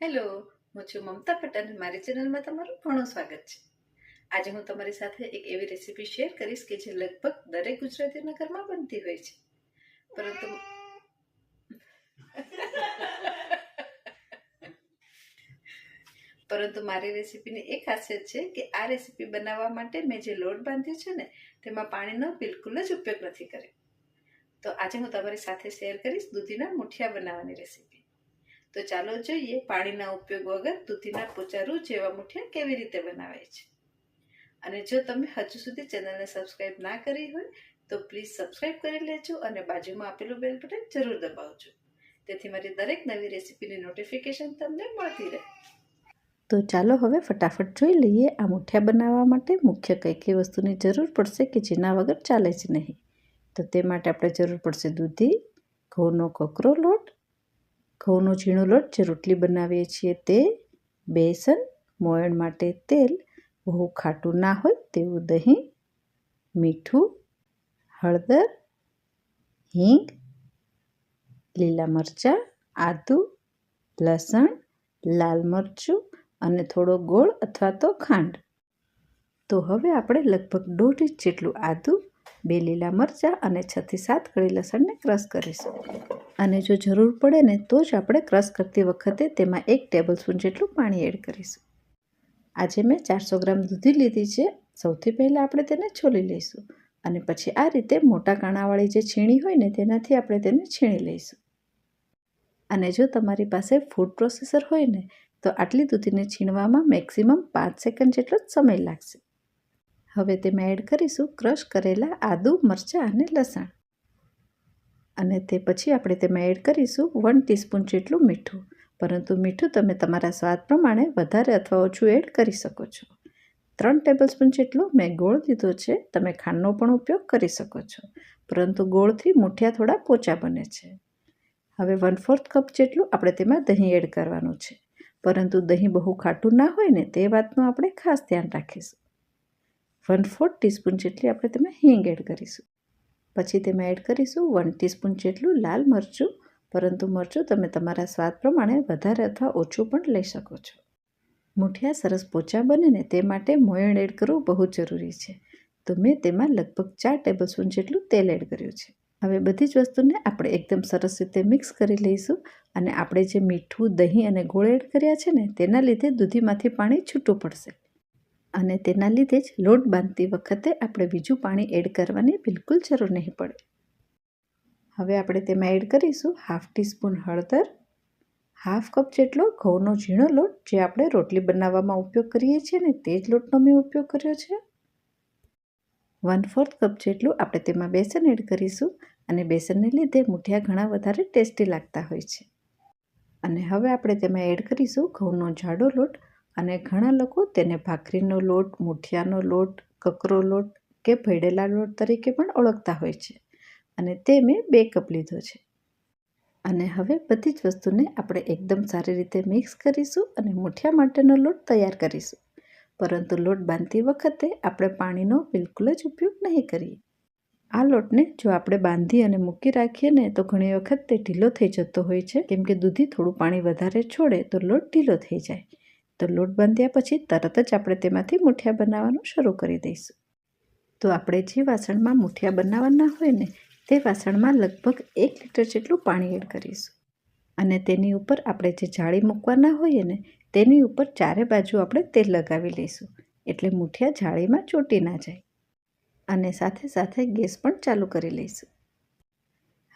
Hello, હું છું મમતા પટેલ. મારી ચેનલમાં તમારું ઘણું સ્વાગત છે. આજે હું તમારી સાથે એક એવી રેસીપી શેર કરીશ કે જે લગભગ દરેક ગુજરાતીના ઘરમાં બનતી હોય છે. પરંતુ પરંતુ મારી રેસીપીની એક ખાસિયત છે કે આ રેસીપી બનાવવા માટે મેં જે લોટ બાંધ્યો છે ને, તેમાં પાણીનો બિલકુલ જ ઉપયોગ નથી કર્યો. તો આજે હું તમારી સાથે શેર કરીશ દૂધીના મુઠિયા બનાવવાની રેસીપી. તો ચાલો જોઈએ પાણીના ઉપયોગ વગર દૂધીના પોચારું જેવા મુઠિયા કેવી રીતે બનાવાય છે. અને જો તમે હજુ સુધી ચેનલને સબસ્ક્રાઇબ ના કરી હોય, તો પ્લીઝ સબસ્ક્રાઇબ કરી લેજો અને બાજુમાં આપેલું બેલ બટન જરૂર દબાવજો. તેથી મારી દરેક નવી રેસીપીની નોટિફિકેશન તમને મળતી રહે. તો ચાલો હવે ફટાફટ જોઈ લઈએ આ મુઠિયા બનાવવા માટે મુખ્ય કઈ કઈ વસ્તુની જરૂર પડશે કે જેના વગર ચાલે જ નહીં. તો તે માટે આપણે જરૂર પડશે દૂધી, ઘઉંનો કોકરો લોટ ઘઉંનો ઝીણો લોટ જે રોટલી બનાવીએ છીએ તે બેસન, મોયણ માટે તેલ, બહુ ખાટું ના હોય તેવું દહીં, મીઠું, હળદર, હિંગ, લીલા મરચાં, આદું, લસણ, લાલ મરચું અને થોડો ગોળ અથવા તો ખાંડ. તો હવે આપણે લગભગ દોઢ ઇંચ જેટલું આદું બે લીલા મરચાં અને છથી સાત કળી લસણને ક્રશ કરીશું. અને જો જરૂર પડે ને તો જ આપણે ક્રશ કરતી વખતે તેમાં એક ટેબલ સ્પૂન જેટલું પાણી એડ કરીશું. આજે મેં ચારસો ગ્રામ દૂધી લીધી છે. સૌથી પહેલાં આપણે તેને છોલી લઈશું અને પછી આ રીતે મોટા કાણાવાળી જે છીણી હોય ને તેનાથી આપણે તેને છીણી લઈશું. અને જો તમારી પાસે ફૂડ પ્રોસેસર હોય ને, તો આટલી દૂધીને છીણવામાં મેક્સિમમ પાંચ સેકન્ડ જેટલો જ સમય લાગશે. હવે તેમાં એડ કરીશું ક્રશ કરેલા આદુ, મરચાં અને લસણ. અને તે પછી આપણે તેમાં એડ કરીશું વન ટીસ્પૂન જેટલું મીઠું. પરંતુ મીઠું તમે તમારા સ્વાદ પ્રમાણે વધારે અથવા ઓછું એડ કરી શકો છો. ત્રણ ટેબલ સ્પૂન જેટલો મેં ગોળ લીધો છે, તમે ખાંડનો પણ ઉપયોગ કરી શકો છો. પરંતુ ગોળથી મુઠિયા થોડા પોચા બને છે. હવે વન ફોર્થ કપ જેટલું આપણે તેમાં દહીં એડ કરવાનું છે. પરંતુ દહીં બહુ ખાટું ના હોય ને તે વાતનું આપણે ખાસ ધ્યાન રાખીશું. વન ફોર્થ ટીસ્પૂન જેટલી આપણે તેમાં હિંગ એડ કરીશું. પછી તેમાં એડ કરીશું વન ટીસ્પૂન જેટલું લાલ મરચું. પરંતુ મરચું તમે તમારા સ્વાદ પ્રમાણે વધારે અથવા ઓછું પણ લઈ શકો છો. મુઠિયા સરસ પોચા બને ને તે માટે મોયણ એડ કરવું બહુ જરૂરી છે. તો મેં તેમાં લગભગ ચાર ટેબલ સ્પૂન જેટલું તેલ એડ કર્યું છે. હવે બધી જ વસ્તુને આપણે એકદમ સરસ રીતે મિક્સ કરી લઈશું અને આપણે જે મીઠું, દહીં અને ગોળ એડ કર્યા છે ને તેના લીધે દૂધીમાંથી પાણી છૂટું પડશે. અને તેના લીધે જ લોટ બાંધતી વખતે આપણે બીજું પાણી એડ કરવાની બિલકુલ જરૂર નહીં પડે. હવે આપણે તેમાં એડ કરીશું હાફ ટીસ્પૂન હળદર, હાફ કપ જેટલો ઘઉંનો ઝીણો લોટ જે આપણે રોટલી બનાવવામાં ઉપયોગ કરીએ છીએ ને તે જ લોટનો મેં ઉપયોગ કર્યો છે. વન ફોર્થ કપ જેટલું આપણે તેમાં બેસન એડ કરીશું અને બેસનને લીધે મૂઠિયા ઘણા વધારે ટેસ્ટી લાગતા હોય છે. અને હવે આપણે તેમાં એડ કરીશું ઘઉંનો જાડો લોટ અને ઘણા લોકો તેને ભાખરીનો લોટ, મુઠિયાનો લોટ, કકરો લોટ કે ભેળેલા લોટ તરીકે પણ ઓળખતા હોય છે અને તે મેં બે કપ લીધો છે. અને હવે બધી જ વસ્તુને આપણે એકદમ સારી રીતે મિક્સ કરીશું અને મુઠિયા માટેનો લોટ તૈયાર કરીશું. પરંતુ લોટ બાંધતી વખતે આપણે પાણીનો બિલકુલ જ ઉપયોગ નહીં કરીએ. આ લોટને જો આપણે બાંધી અને મૂકી રાખીએ ને તો ઘણી વખત તે ઢીલો થઈ જતો હોય છે. કેમ કે દૂધી થોડું પાણી વધારે છોડે તો લોટ ઢીલો થઈ જાય. તો લોટ બાંધ્યા પછી તરત જ આપણે તેમાંથી મુઠિયા બનાવવાનું શરૂ કરી દઈશું. તો આપણે જે વાસણમાં મુઠિયા બનાવવાના હોય ને, તે વાસણમાં લગભગ એક લીટર જેટલું પાણી એડ કરીશું. અને તેની ઉપર આપણે જે જાળી મૂકવાના હોઈએ ને, તેની ઉપર ચારે બાજુ આપણે તેલ લગાવી લઈશું, એટલે મુઠિયા જાળીમાં ચોટી ના જાય. અને સાથે સાથે ગેસ પણ ચાલુ કરી લઈશું.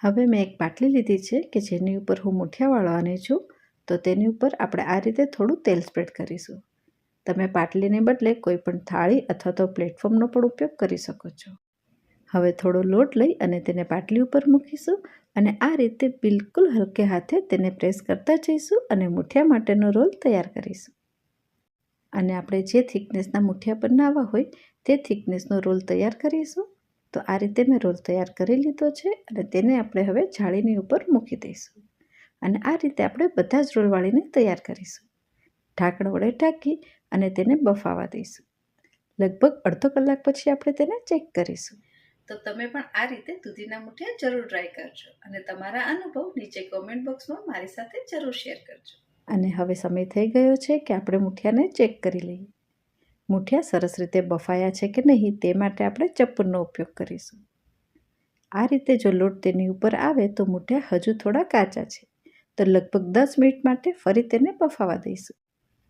હવે મેં એક પાટલી લીધી છે કે જેની ઉપર હું મુઠિયા વાળવાની છું. તો તેની ઉપર આપણે આ રીતે થોડું તેલ સ્પ્રેડ કરીશું. તમે પાટલીને બદલે કોઈ પણ થાળી અથવા તો પ્લેટફોર્મનો પણ ઉપયોગ કરી શકો છો. હવે થોડો લોટ લઈ અને તેને પાટલી ઉપર મૂકીશું અને આ રીતે બિલકુલ હલકે હાથે તેને પ્રેસ કરતા જઈશું અને મુઠિયા માટેનો રોલ તૈયાર કરીશું. અને આપણે જે થિકનેસના મુઠિયા બનાવવા હોય તે થિકનેસનો રોલ તૈયાર કરીશું. તો આ રીતે મેં રોલ તૈયાર કરી લીધો છે અને તેને આપણે હવે જાળીની ઉપર મૂકી દઈશું. અને આ રીતે આપણે બધા જ રોલ વાળીને તૈયાર કરીશું. ઢાંકણ વડે ઢાંકી અને તેને બફાવા દઈશું. લગભગ અડધો કલાક પછી આપણે તેને ચેક કરીશું. તો તમે પણ આ રીતે દૂધીના મુઠિયા જરૂર ટ્રાય કરજો અને તમારા અનુભવ નીચે કોમેન્ટ બોક્સમાં મારી સાથે જરૂર શેર કરજો. અને હવે સમય થઈ ગયો છે કે આપણે મુઠિયાને ચેક કરી લઈએ. મુઠિયા સરસ રીતે બફાયા છે કે નહીં તે માટે આપણે ચપ્પુનો ઉપયોગ કરીશું. આ રીતે જો લોટ તેની ઉપર આવે તો મુઠિયા હજુ થોડા કાચા છે. તો લગભગ દસ મિનિટ માટે ફરી તેને બફાવા દઈશું.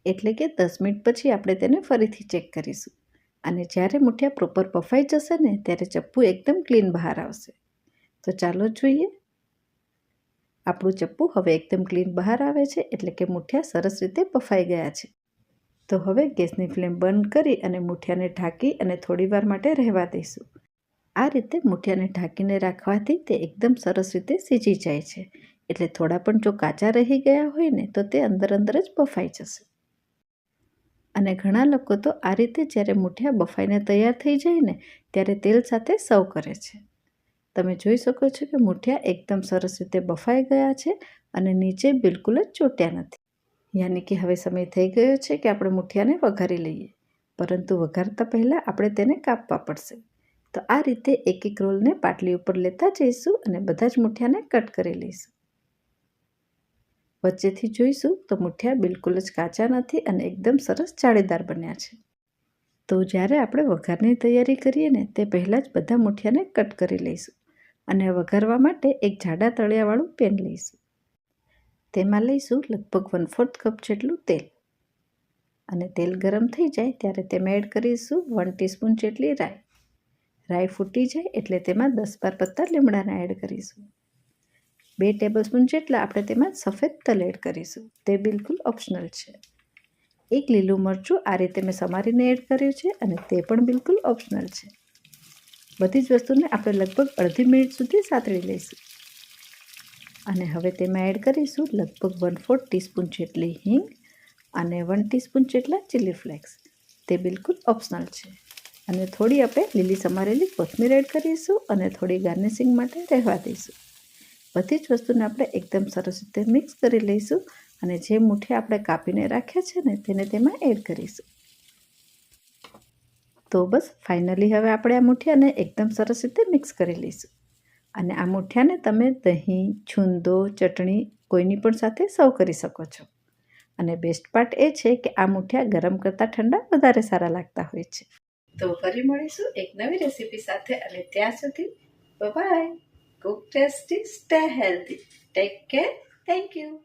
એટલે કે દસ મિનિટ પછી આપણે તેને ફરીથી ચેક કરીશું. અને જ્યારે મુઠિયા પ્રોપર બફાઈ જશે ને, ત્યારે ચપ્પુ એકદમ ક્લીન બહાર આવશે. તો ચાલો જોઈએ. આપણું ચપ્પુ હવે એકદમ ક્લીન બહાર આવે છે, એટલે કે મુઠિયા સરસ રીતે બફાઈ ગયા છે. તો હવે ગેસની ફ્લેમ બંધ કરી અને મુઠિયાને ઢાંકી અને થોડીવાર માટે રહેવા દઈશું. આ રીતે મુઠિયાને ઢાંકીને રાખવાથી તે એકદમ સરસ રીતે સીજી જાય છે. એટલે થોડા પણ જો કાચા રહી ગયા હોય ને, તો તે અંદર અંદર જ બફાઈ જશે. અને ઘણા લોકો તો આ રીતે જ્યારે મૂઠિયા બફાઈને તૈયાર થઈ જાય ને, ત્યારે તેલ સાથે સર્વ કરે છે. તમે જોઈ શકો છો કે મૂઠિયા એકદમ સરસ રીતે બફાઈ ગયા છે અને નીચે બિલકુલ જ ચોટ્યા નથી. યાની કે હવે સમય થઈ ગયો છે કે આપણે મૂઠિયાને વઘારી લઈએ. પરંતુ વઘારતા પહેલાં આપણે તેને કાપવા પડશે. તો આ રીતે એક એક રોલને પાટલી ઉપર લેતા જઈશું અને બધા જ મૂઠિયાને કટ કરી લઈશું. વચ્ચેથી જોઈશું તો મુઠિયા બિલકુલ જ કાચા નથી અને એકદમ સરસ જાળીદાર બન્યા છે. તો જ્યારે આપણે વઘારની તૈયારી કરીએ ને તે પહેલાં જ બધા મુઠિયાને કટ કરી લઈશું અને વઘારવા માટે એક જાડા તળિયાવાળું પેન લઈશું. તેમાં લઈશું લગભગ વન ફોર્થ કપ જેટલું તેલ. અને તેલ ગરમ થઈ જાય ત્યારે તેમાં એડ કરીશું વન ટીસ્પૂન જેટલી રાઈ. રાઈ ફૂટી જાય એટલે તેમાં દસ બાર પત્તા લીમડાના એડ કરીશું. બે ટેબલસ્પૂન જેટલા આપણે તેમાં સફેદ તલ એડ કરીશું. તે બિલકુલ ઓપ્શનલ છે. એક લીલું મરચું આ રીતે મેં સમારીને એડ કર્યું છે અને તે પણ બિલકુલ ઓપ્શનલ છે. બધી જ વસ્તુને આપણે લગભગ અડધી મિનિટ સુધી સાતળી લઈશું. અને હવે તેમાં એડ કરીશું લગભગ વન ફોર્થ ટીસ્પૂન જેટલી હિંગ અને વન ટીસ્પૂન જેટલા ચીલી ફ્લેક્સ તે બિલકુલ ઓપ્શનલ છે. અને થોડી આપણે લીલી સમારેલી કોથમીર એડ કરીશું અને થોડી ગાર્નિશિંગ માટે રહેવા દઈશું. બધી જ વસ્તુને આપણે એકદમ સરસ રીતે મિક્સ કરી લઈશું અને જે મુઠ્ઠી આપણે કાપીને રાખ્યા છે ને, તેને તેમાં એડ કરીશું. તો બસ ફાઇનલી હવે આપણે આ મુઠિયાને એકદમ સરસ રીતે મિક્સ કરી લઈશું. અને આ મુઠિયાને તમે દહીં, છુંદો, ચટણી કોઈની પણ સાથે સર્વ કરી શકો છો. અને બેસ્ટ પાર્ટ એ છે કે આ મુઠિયા ગરમ કરતાં ઠંડા વધારે સારા લાગતા હોય છે. તો ફરી મળીશું એક નવી રેસીપી સાથે, અને ત્યાં સુધી bye tasty, stay healthy. Take care. Thank you.